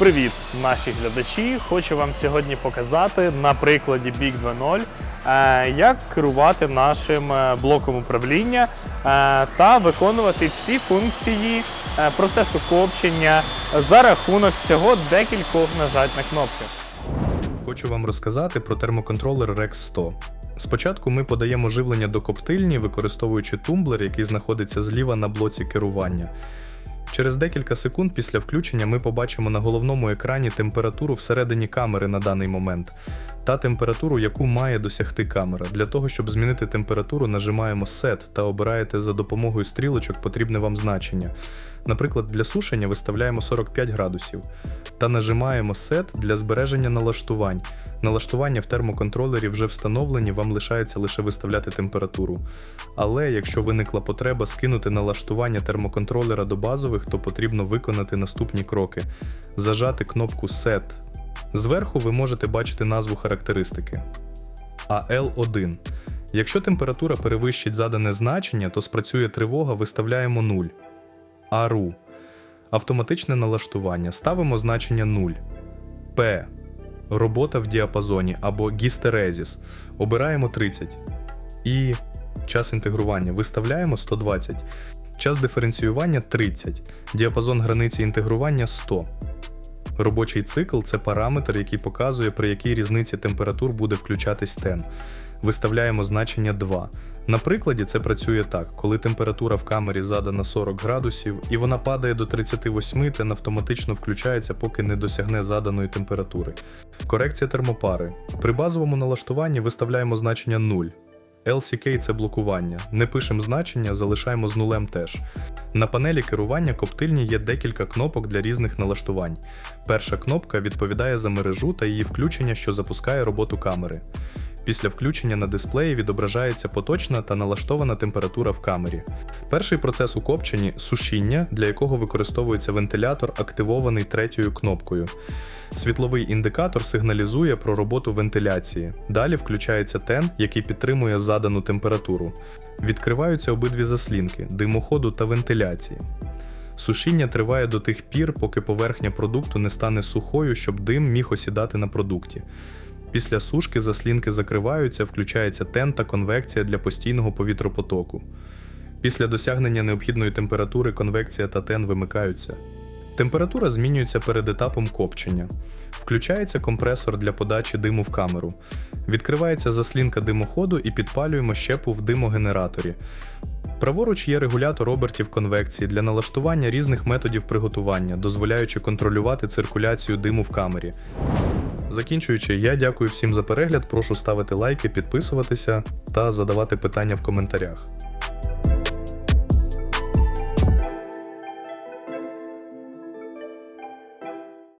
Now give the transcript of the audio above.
Привіт, наші глядачі! Хочу вам сьогодні показати на прикладі Big 2.0, е, як керувати нашим е, блоком управління е, та виконувати всі функції процесу копчення за рахунок всього декількох нажать на кнопки. Хочу вам розказати про термоконтролер Rex 100. Спочатку ми подаємо живлення до коптильні, використовуючи тумблер, який знаходиться зліва на блоці керування. Через декілька секунд після включення ми побачимо на головному екрані температуру всередині камери на даний момент та температуру, яку має досягти камера. Для того, щоб змінити температуру, нажимаємо Set та обираєте за допомогою стрілочок потрібне вам значення. Наприклад, для сушення виставляємо 45 градусів та нажимаємо Set для збереження налаштувань. Налаштування в термоконтролері вже встановлені, вам лишається лише виставляти температуру. Але якщо виникла потреба скинути налаштування термоконтролера до базових, то потрібно виконати наступні кроки: зажати кнопку Set. Зверху ви можете бачити назву характеристики. AL1. Якщо температура перевищить задане значення, то спрацює тривога, виставляємо 0. ARU. Автоматичне налаштування. Ставимо значення 0. P. Робота в діапазоні або гістерезіс. Обираємо 30. І час інтегрування виставляємо 120. Час диференціювання 30. Діапазон границі інтегрування 100. Робочий цикл це параметр, який показує, при якій різниці температур буде включатись тен. Виставляємо значення 2. На прикладі це працює так: коли температура в камері задана 40 градусів і вона падає до 38, тен автоматично включається, поки не досягне заданої температури. Корекція термопари. При базовому налаштуванні виставляємо значення 0. LCK це блокування. Не пишемо значення, залишаємо з нулем теж. На панелі керування коптильні є декілька кнопок для різних налаштувань. Перша кнопка відповідає за мережу та її включення, що запускає роботу камери. Після включення на дисплеї відображається поточна та налаштована температура в камері. Перший процес у копченні сушіння, для якого використовується вентилятор, активований третьою кнопкою. Світловий індикатор сигналізує про роботу вентиляції. Далі включається тен, який підтримує задану температуру. Відкриваються обидві заслінки димоходу та вентиляції. Сушіння триває до тих пір, поки поверхня продукту не стане сухою, щоб дим міг осідати на продукті. Після сушки заслінки закриваються, включається тен та конвекція для постійного повітропотоку. Після досягнення необхідної температури конвекція та тен вимикаються. Температура змінюється перед етапом копчення. Включається компресор для подачі диму в камеру. Відкривається заслінка димоходу і підпалюємо щепу в димогенераторі. Праворуч є регулятор обертів конвекції для налаштування різних методів приготування, дозволяючи контролювати циркуляцію диму в камері. Закінчуючи, я дякую всім за перегляд. Прошу ставити лайки, підписуватися та задавати питання в коментарях.